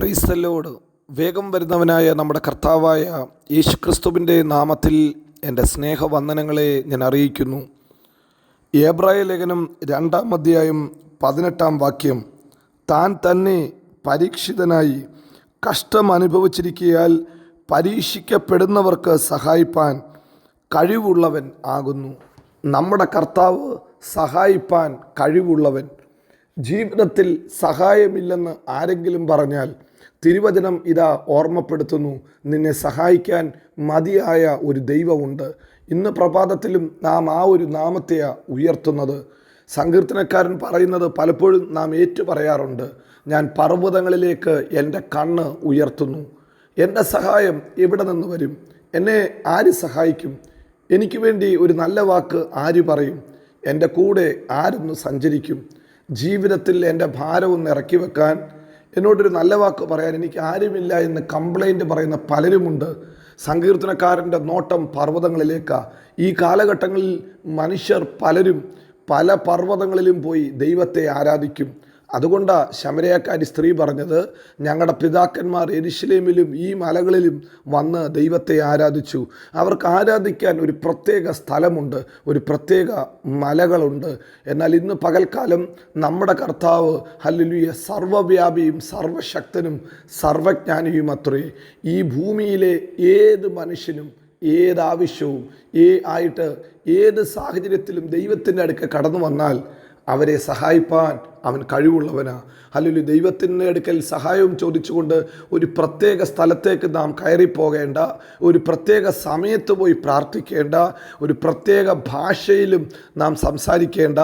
Praise the Lord വേഗം വരുന്നവനായ നമ്മുടെ കർത്താവായ യേശുക്രിസ്തുവിന്റെ നാമത്തിൽ എന്റെ സ്നേഹവന്ദനങ്ങളെ ഞാൻ അറിയിക്കുന്നു. ഏബ്രായ ലേഖനം രണ്ടാം അധ്യായം പതിനെട്ടാം വാക്യം. താൻ തന്നെ പരീക്ഷിതനായി കഷ്ടം അനുഭവിച്ചിരിക്കയാൽ പരീക്ഷിക്കപ്പെടുന്നവർക്ക് സഹായിപ്പാൻ കഴിവുള്ളവൻ ആകുന്നു. നമ്മുടെ കർത്താവ് സഹായിപ്പാൻ കഴിവുള്ളവൻ. ജീവിതത്തിൽ സഹായമില്ലെന്ന് ആരെങ്കിലും പറഞ്ഞാൽ തിരുവചനം ഇതാ ഓർമ്മപ്പെടുത്തുന്നു. നിന്നെ സഹായിക്കാൻ മതിയായ ഒരു ദൈവമുണ്ട്. ഇന്ന് പ്രഭാതത്തിലും നാം ആ ഒരു നാമത്തെയാ ഉയർത്തുന്നത്. സങ്കീർത്തനക്കാരൻ പറയുന്നത് പലപ്പോഴും നാം ഏറ്റു പറയാറുണ്ട്. ഞാൻ പർവതങ്ങളിലേക്ക് എന്റെ കണ്ണ് ഉയർത്തുന്നു. എന്റെ സഹായം എവിടെ നിന്ന് വരും? എന്നെ ആര് സഹായിക്കും? എനിക്ക് വേണ്ടി ഒരു നല്ല വാക്ക് ആര് പറയും? എന്റെ കൂടെ ആരൊന്ന് സഞ്ചരിക്കും? ജീവിതത്തിൽ എന്റെ ഭാരമൊന്ന് ഇറക്കി വെക്കാൻ എന്നോടൊരു നല്ല വാക്ക് പറയാൻ എനിക്ക് ആരുമില്ല എന്ന് കംപ്ലൈന്റ് പറയുന്ന പലരുമുണ്ട്. സങ്കീർത്തനക്കാരന്റെ നോട്ടം പർവതങ്ങളിലേക്കാണ് ഈ കാലഘട്ടങ്ങളിൽ മനുഷ്യർ പലരും പല പർവതങ്ങളിലും പോയി ദൈവത്തെ ആരാധിക്കും. അതുകൊണ്ടാണ് ശമരയാക്കാരി സ്ത്രീ പറഞ്ഞത് ഞങ്ങളുടെ പിതാക്കന്മാർ എരിശിലേമിലും ഈ മലകളിലും വന്ന് ദൈവത്തെ ആരാധിച്ചു. അവർക്ക് ആരാധിക്കാൻ ഒരു പ്രത്യേക സ്ഥലമുണ്ട് ഒരു പ്രത്യേക മലകളുണ്ട്. എന്നാൽ ഇന്ന് പകൽക്കാലം നമ്മുടെ കർത്താവ് ഹല്ലുലിയ സർവവ്യാപിയും സർവശക്തനും സർവജ്ഞാനിയും അത്രേ. ഈ ഭൂമിയിലെ ഏത് മനുഷ്യനും ഏതാവശ്യവും ഏ ആയിട്ട് ഏത് സാഹചര്യത്തിലും ദൈവത്തിന്റെ അടുക്ക കടന്നു വന്നാൽ അവരെ സഹായിപ്പാൻ അവൻ കഴിവുള്ളവനാ. അല്ലെങ്കിൽ ദൈവത്തിന്റെ അടുക്കൽ സഹായവും ചോദിച്ചുകൊണ്ട് ഒരു പ്രത്യേക സ്ഥലത്തേക്ക് നാം കയറിപ്പോകേണ്ട ഒരു പ്രത്യേക സമയത്ത് പോയി പ്രാർത്ഥിക്കേണ്ട ഒരു പ്രത്യേക ഭാഷയിലും നാം സംസാരിക്കേണ്ട.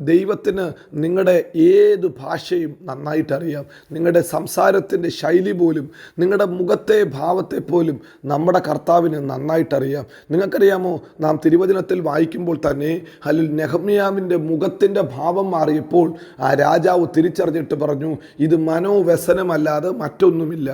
ദൈവത്തിന് നിങ്ങളുടെ ഏത് ഭാഷയും നന്നായിട്ടറിയാം. നിങ്ങളുടെ സംസാരത്തിന്റെ ശൈലി പോലും നിങ്ങളുടെ മുഖത്തെ ഭാവത്തെ പോലും നമ്മുടെ കർത്താവിന് നന്നായിട്ടറിയാം. നിങ്ങൾക്കറിയാമോ? നാം തിരുവചനത്തിൽ വായിക്കുമ്പോൾ തന്നെ അല്ലെങ്കിൽ നെഹമ്യാവിന്റെ മുഖത്തിന്റെ ഭാവം മാറിയപ്പോൾ ആ രാജാവ് തിരിച്ചറിഞ്ഞിട്ട് പറഞ്ഞു ഇത് മനോവ്യസനമല്ലാതെ മറ്റൊന്നുമില്ല.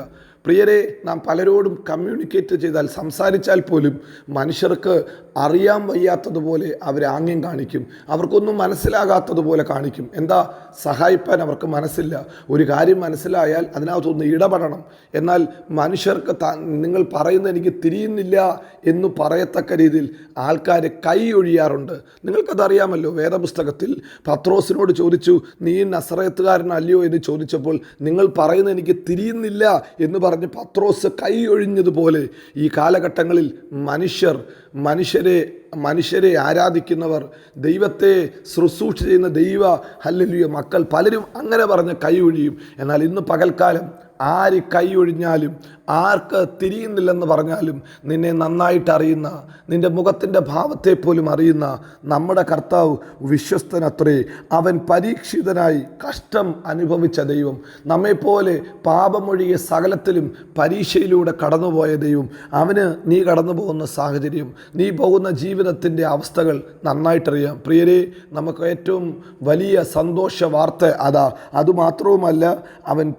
പ്രിയരെ നാം പലരോടും കമ്മ്യൂണിക്കേറ്റ് ചെയ്താൽ സംസാരിച്ചാൽ പോലും മനുഷ്യർക്ക് അറിയാൻ വയ്യാത്തതുപോലെ അവർ ആംഗ്യം കാണിക്കും. അവർക്കൊന്നും മനസ്സിലാകാത്തതുപോലെ കാണിക്കും. എന്താ? സഹായിപ്പാൻ അവർക്ക് മനസ്സില്ല. ഒരു കാര്യം മനസ്സിലായാൽ അതിനകത്തൊന്ന് ഇടപെടണം. എന്നാൽ മനുഷ്യർക്ക് നിങ്ങൾ പറയുന്നത് എനിക്ക് തിരിയുന്നില്ല എന്ന് പറയത്തക്ക രീതിയിൽ ആൾക്കാർ കൈ ഒഴിയാറുണ്ട്. നിങ്ങൾക്കതറിയാമല്ലോ വേദപുസ്തകത്തിൽ പത്രോസിനോട് ചോദിച്ചു നീ നസറയത്തുകാരനല്ലയോ എന്ന് ചോദിച്ചപ്പോൾ നിങ്ങൾ പറയുന്നത് എനിക്ക് തിരിയുന്നില്ല എന്ന് പറഞ്ഞ് പത്രോസ് കൈ ഒഴിഞ്ഞതുപോലെ ഈ കാലഘട്ടങ്ങളിൽ മനുഷ്യർ മനുഷ്യരെ മനുഷ്യരെ ആരാധിക്കുന്നവർ ദൈവത്തെ ശുശ്രൂഷ ചെയ്യുന്ന ദൈവ ഹല്ലുലിയ മക്കൾ പലരും അങ്ങനെ പറഞ്ഞ് കൈ ഒഴിയും. എന്നാൽ ഇന്ന് പകൽക്കാലം ആര് കൈയൊഴിഞ്ഞാലും ആർക്ക് തിരിയുന്നില്ലെന്ന് പറഞ്ഞാലും നിന്നെ നന്നായിട്ട് അറിയുന്ന നിന്റെ മുഖത്തിന്റെ ഭാവത്തെ പോലും അറിയുന്ന നമ്മുടെ കർത്താവ് വിശ്വസ്തനത്രേ അവൻ പരീക്ഷിതനായി കഷ്ടം അനുഭവിച്ച ദൈവം നമ്മെപ്പോലെ പാപമൊഴിയ സകലത്തിലും പരീക്ഷയിലൂടെ കടന്നുപോയ ദൈവം അവന് നീ കടന്നു പോകുന്ന സാഹചര്യം നീ പോകുന്ന ജീവിതത്തിന്റെ അവസ്ഥകൾ നന്നായിട്ടറിയാം. പ്രിയരെ നമുക്ക് ഏറ്റവും വലിയ സന്തോഷ വാർത്ത അതാ. അതുമാത്രവുമല്ല അവൻ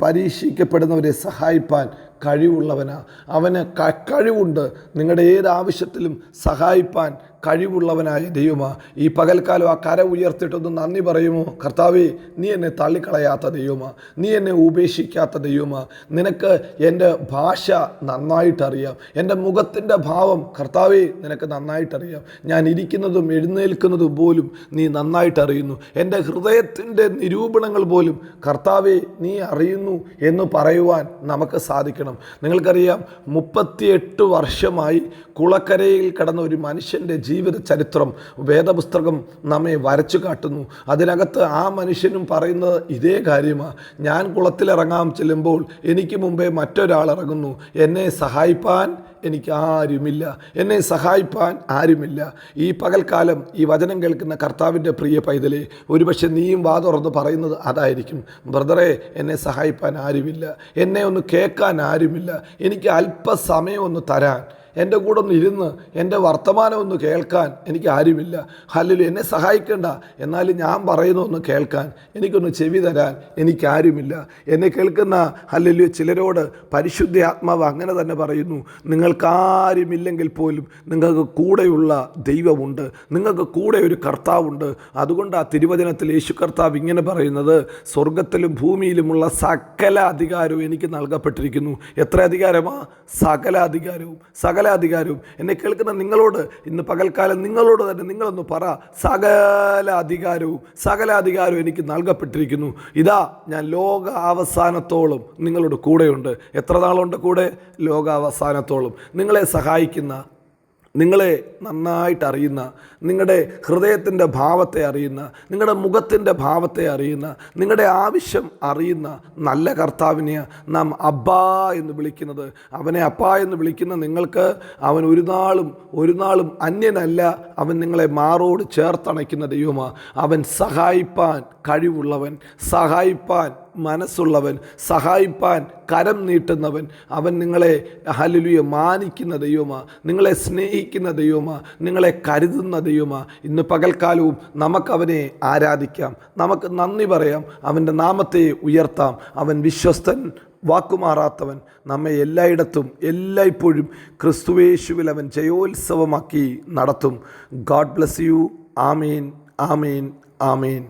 പരീക്ഷിക്കപ്പെടുന്നവരെ സഹായിപ്പാൻ കഴിവുള്ളവനാ. അവന് കഴിവുണ്ട്. നിങ്ങളുടെ ഏത് ആവശ്യത്തിലും സഹായിപ്പാൻ കഴിവുള്ളവനായ ദൈവമ ഈ പകൽക്കാലം ആ കര ഉയർത്തിയിട്ടൊന്ന് നന്ദി പറയുമോ? കർത്താവേ നീ എന്നെ തള്ളിക്കളയാത്ത ദൈവമ നീ എന്നെ ഉപേക്ഷിക്കാത്ത ദൈവമ നിനക്ക് എന്റെ ഭാഷ നന്നായിട്ടറിയാം എന്റെ മുഖത്തിന്റെ ഭാവം കർത്താവേ നിനക്ക് നന്നായിട്ടറിയാം. ഞാൻ ഇരിക്കുന്നതും എഴുന്നേൽക്കുന്നതും പോലും നീ നന്നായിട്ടറിയുന്നു. എന്റെ ഹൃദയത്തിന്റെ നിരൂപണങ്ങൾ പോലും കർത്താവേ നീ അറിയുന്നു എന്ന് പറയുവാൻ നമുക്ക് സാധിക്കണം. നിങ്ങൾക്കറിയാം മുപ്പത്തിയെട്ട് വർഷമായി കുളക്കരയിൽ കടന്ന ഒരു മനുഷ്യന്റെ ജീവിത ചരിത്രം വേദപുസ്തകം നമ്മെ വരച്ചു കാട്ടുന്നു. അതിനകത്ത് ആ മനുഷ്യനും പറയുന്നത് ഇതേ കാര്യമാണ് ഞാൻ കുളത്തിലിറങ്ങാൻ ചെല്ലുമ്പോൾ എനിക്ക് മുമ്പേ മറ്റൊരാൾ ഇറങ്ങുന്നു. എന്നെ സഹായിപ്പാൻ എനിക്ക് ആരുമില്ല. എന്നെ സഹായിപ്പാൻ ആരുമില്ല. ഈ പകൽക്കാലം ഈ വചനം കേൾക്കുന്ന കർത്താവിന്റെ പ്രിയ പൈതലേ ഒരുപക്ഷെ നീയും വാ തുറന്ന് പറയുന്നത് അതായിരിക്കും. ബ്രദറെ എന്നെ സഹായിപ്പാൻ ആരുമില്ല. എന്നെ ഒന്ന് കേൾക്കാൻ ആരുമില്ല. എനിക്ക് അല്പസമയം ഒന്ന് തരാൻ. എന്റെ കൂടെ ഒന്ന് ഇരുന്ന് എന്റെ വർത്തമാനം ഒന്ന് കേൾക്കാൻ എനിക്ക് ആരുമില്ല. ഹല്ലേലൂയ എന്നെ സഹായിക്കേണ്ട. എന്നാലും ഞാൻ പറയുന്ന ഒന്ന് കേൾക്കാൻ. എനിക്കൊന്ന് ചെവി തരാൻ എനിക്കാരുമില്ല എന്നെ കേൾക്കുന്ന ഹല്ലേലൂയ ചിലരോട് പരിശുദ്ധ ആത്മാവ് അങ്ങനെ തന്നെ പറയുന്നു. നിങ്ങൾക്കാരുമില്ലെങ്കിൽ പോലും നിങ്ങൾക്ക് കൂടെയുള്ള ദൈവമുണ്ട്. നിങ്ങൾക്ക് കൂടെ ഒരു കർത്താവുണ്ട്. അതുകൊണ്ട് ആ തിരുവചനത്തിൽ യേശു കർത്താവ് ഇങ്ങനെ പറയുന്നത് സ്വർഗത്തിലും ഭൂമിയിലുമുള്ള സകല അധികാരവും എനിക്ക് നൽകപ്പെട്ടിരിക്കുന്നു. എത്ര അധികാരമാ? സകല അധികാരവും. സകല അധികാരവും എന്നെ കേൾക്കുന്ന നിങ്ങളോട് ഇന്ന് പകൽക്കാലം നിങ്ങളോട് തന്നെ നിങ്ങളൊന്ന് പറ. സകല അധികാരവും സകല അധികാരവും എനിക്ക് നൽകപ്പെട്ടിരിക്കുന്നു. ഇതാ ഞാൻ ലോക അവസാനത്തോളം നിങ്ങളോട് കൂടെയുണ്ട്. എത്ര നാളുണ്ട് കൂടെ? ലോകാവസാനത്തോളം. നിങ്ങളെ സഹായിക്കുന്ന നിങ്ങളെ നന്നായിട്ട് അറിയുന്ന നിങ്ങളുടെ ഹൃദയത്തിന്റെ ഭാവത്തെ അറിയുന്ന നിങ്ങളുടെ മുഖത്തിന്റെ ഭാവത്തെ അറിയുന്ന നിങ്ങളുടെ ആവശ്യം അറിയുന്ന നല്ല കർത്താവിനെ നാം അബ്ബാ എന്ന് വിളിക്കുന്നത്. അവനെ അപ്പാ എന്ന് വിളിക്കുന്ന നിങ്ങൾക്ക് അവൻ ഒരു നാളും ഒരു നാളും അന്യനല്ല. അവൻ നിങ്ങളെ മാറോട് ചേർത്തണയ്ക്കുന്ന ദൈവമാണ് അവൻ സഹായിപ്പാൻ കഴിവുള്ളവൻ സഹായിപ്പാൻ മനസ്സുള്ളവൻ സഹായിപ്പാൻ കരം നീട്ടുന്നവൻ. അവൻ നിങ്ങളെ ഹലുലിയ മാനിക്കുന്ന ദൈവമാ. നിങ്ങളെ സ്നേഹിക്കുന്ന ദൈവമാ. നിങ്ങളെ കരുതുന്ന ദൈവമാ. ഇന്ന് പകൽക്കാലവും നമുക്കവനെ ആരാധിക്കാം. നമുക്ക് നന്ദി പറയാം. അവന്റെ നാമത്തെ ഉയർത്താം. അവൻ വിശ്വസ്തൻ വാക്കുമാറാത്തവൻ. നമ്മെ എല്ലായിടത്തും എല്ലായ്പ്പോഴും ക്രിസ്തുവേശുവിൽ അവൻ ജയോത്സവമാക്കി നടത്തും. God bless you. ആമീൻ ആമീൻ ആമീൻ.